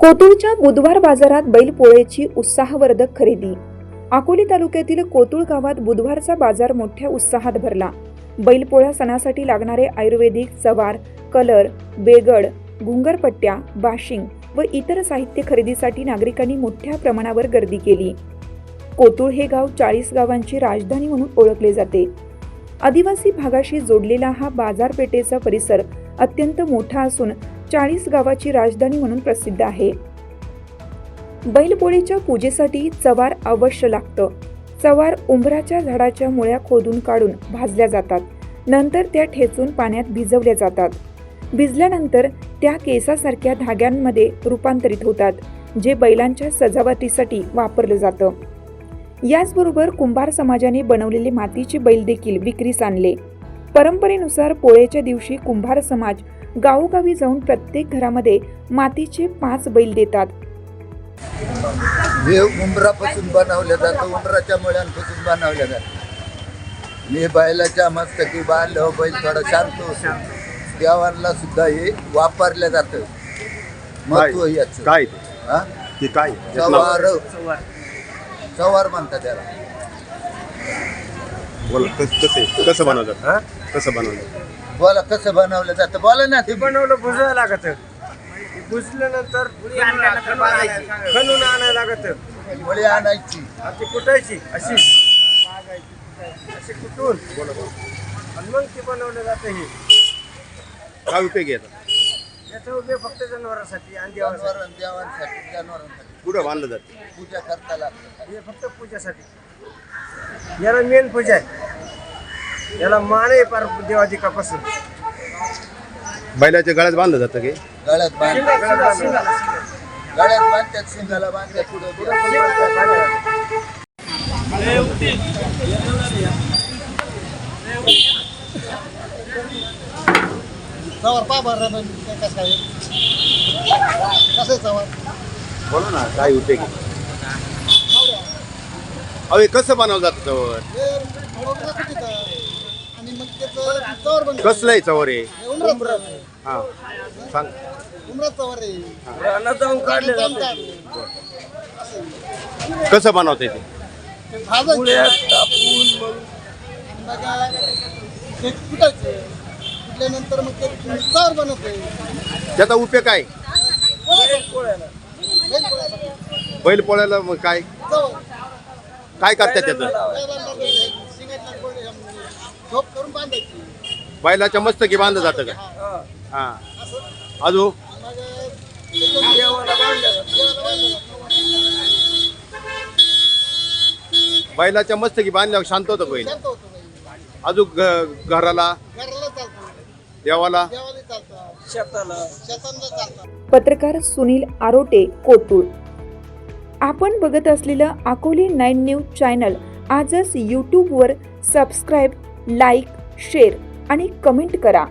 कोतुळच्या बुधवार बाजारात बैलपोळेची उत्साहवर्धक खरेदी. अकोले तालुक्यातील कोतुळ गावात बुधवारचा बाजार मोठ्या उत्साहात भरला. बैलपोळ्या सणासाठी लागणारे आयुर्वेदिक चवार कलर बेगड घुंगरपट्ट्या बाशिंग व इतर साहित्य खरेदीसाठी नागरिकांनी मोठ्या प्रमाणावर गर्दी केली. कोतुळ हे गाव चाळीस गावांची राजधानी म्हणून ओळखले जाते. आदिवासी भागाशी जोडलेला हा बाजारपेठेचा परिसर अत्यंत मोठा असून चाळीस गावाची राजधानी म्हणून प्रसिद्ध आहे. बैलपोळीच्या पूजेसाठी चवार अवश्य लागतं. चवार उंबराच्या झाडाच्या मुळ्या खोदून काढून भाजल्या जातात. नंतर त्या ठेचून पाण्यात भिजवल्या जातात. भिजल्यानंतर त्या केसासारख्या धाग्यांमध्ये रूपांतरित होतात जे बैलांच्या सजावटीसाठी वापरलं जातं. याचबरोबर कुंभार समाजाने बनवलेले मातीचे बैल देखील विक्रीस आणले. परंपरेनुसार पोळ्याच्या दिवशी कुंभार समाज गावोगावी जाऊन प्रत्येक घरामध्ये मातीचे पाच बैल देतात. हे उंबरापासून बनवलं जातं. उंबराच्या मुळ्यांपासून बनवलं जातं. मी बैलाच्या मस्तकी बांधलं बैल थोडा शांत होतो. देवांना सुद्धा हे वापरलं जातं. महत्त्व याच. काय? ते? हा? ते काय? चवार चवार म्हणतात त्याला. बोला कस- कसं? कसं बनवतात? कसं बनवतात? बोला कसं बनवलं जातं? बोला ना. ते बनवलं भुजायला लागत. भुजल्यानंतर खणून आणायला लागत. मुळी आणायची. ती कुटायची. अशी. अशी कुटून. आणि मग ते बनवलं जातं हे. काय उपयोग येतात याचा? उपयोग फक्त जनावरांसाठी आणि देवासाठी जनावर देवांसाठी जनावरांसाठी. कुठं बांधलं जातं? पूजा करता लागतं हे फक्त पूजासाठी. याला मेन पूजा आहे. याला मान आहे पार देवाधिकापासून बैलाच्या गळ्यात बांधलं जातं की? गळ्यात बांधतात गळ्यात बांधतात पुढे पा बरं कसं आहे? कसं आहे चवर बोला ना काय उपयोग आहे अहो हे कसं बनवलं जातं चवर हे उंबराचं तिथं आणि मग बनतं कसलं आहे चवर हे. हां सांग. चवर आहे. जाऊन काढले जाते. कसं बनवते ते? ते भाजायचं पुण्यात कापून मग. ते कुटायचे. कुटल्यानंतर मग ते चवर बनवते त्याचा उपयोग काय? पोळ्याला बैल पोळ्याला मग काय? चवर काय करतात त्याचं? ते गोळे, म्हणजे झोप करून बांधायची. बैलाच्या मस्तकी बांधलं जातं का? हा. हां असं अजून मग बैलाच्या मस्तकी बांधल्यावर शांत होतं बैल? अजून घराला? देवाला? पत्रकार सुनील आरोटे कोतुळ. आपण बघत असलेलं अकोली नाईन न्यूज चॅनल आजच यूट्यूबवर सबस्क्राईब लाईक शेअर आणि कमेंट करा.